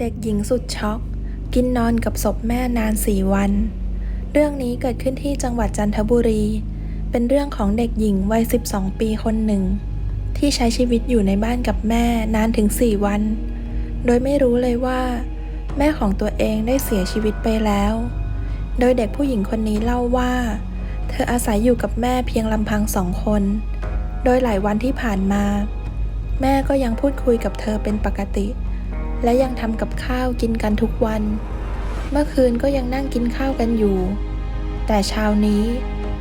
เด็กหญิงสุดช็อก กินนอนกับศพแม่นานสี่วัน เรื่องนี้เกิดขึ้นที่จังหวัดจันทบุรี เป็นเรื่องของเด็กหญิงวัย 12 ปีคนหนึ่ง ที่ใช้ชีวิตอยู่ในบ้านกับแม่นานถึง 4 วัน โดยไม่รู้เลยว่า แม่ของตัวเองได้เสียชีวิตไปแล้ว โดยเด็กผู้หญิงคนนี้เล่าว่า เธออาศัยอยู่กับแม่เพียงลำพังสองคน โดยหลายวันที่ผ่านมา แม่ก็ยังพูดคุยกับเธอเป็นปกติ และยังทำกับข้าวกินกันทุกวัน เมื่อคืนก็ยังนั่งกินข้าวกันอยู่ แต่เช้านี้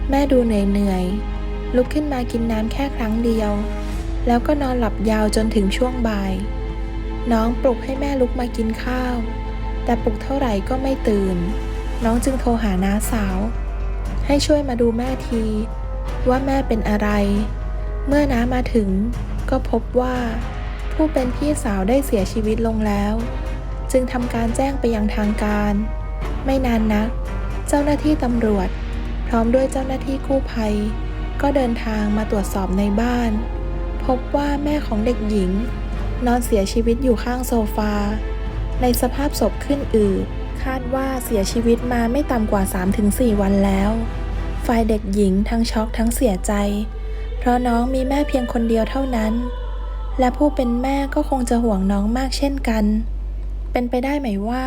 แม่ดูเหนื่อยๆ ลุกขึ้นมากินน้ำแค่ครั้งเดียว แล้วก็นอนหลับยาวจนถึงช่วงบ่าย น้องปลุกให้แม่ลุกมากินข้าว แต่ปลุกเท่าไหร่ก็ไม่ตื่น น้องจึงโทรหาน้าสาว ให้ช่วยมาดูแม่ที ว่าแม่เป็นอะไร เมื่อน้ามาถึงก็พบว่า ผู้เป็นพี่สาวได้เสียชีวิตลงแล้ว จึงทำการแจ้งไปยังทางการ ไม่นานนัก เจ้าหน้าที่ตำรวจ พร้อมด้วยเจ้าหน้าที่กู้ภัย ก็เดินทางมาตรวจสอบในบ้าน พบว่าแม่ของเด็กหญิง นอนเสียชีวิตอยู่ข้างโซฟา ในสภาพศพขึ้นอืดคาดว่าเสียชีวิตมาไม่ต่ำกว่า 3-4 วันแล้ว ฝ่ายเด็กหญิงทั้งช็อกทั้งเสียใจ เพราะน้องมีแม่เพียงคนเดียวเท่านั้น และผู้เป็นแม่ก็คงจะห่วงน้องมากเช่นกัน เป็นไปได้ไหมว่า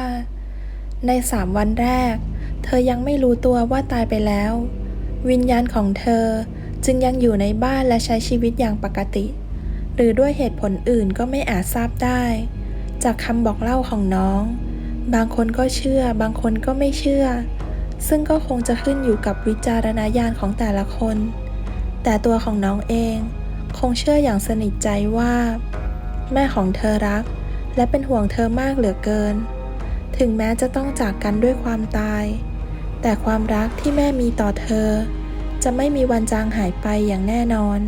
ในสามวันแรก เธอยังไม่รู้ตัวว่าตายไปแล้ว วิญญาณของเธอจึงยังอยู่ในบ้านและใช้ชีวิตอย่างปกติ หรือด้วยเหตุผลอื่นก็ไม่อาจทราบได้ จากคำบอกเล่าของน้อง บางคนก็เชื่อ บางคนก็ไม่เชื่อ ซึ่งก็คงจะขึ้นอยู่กับวิจารณญาณของแต่ละคน แต่ตัวของน้องเอง คงเชื่ออย่างสนิทใจว่า แม่ของเธอรัก และเป็นห่วงเธอมากเหลือเกิน ถึงแม้จะต้องจากกันด้วยความตาย แต่ความรักที่แม่มีต่อเธอ จะไม่มีวันจางหายไปอย่างแน่นอน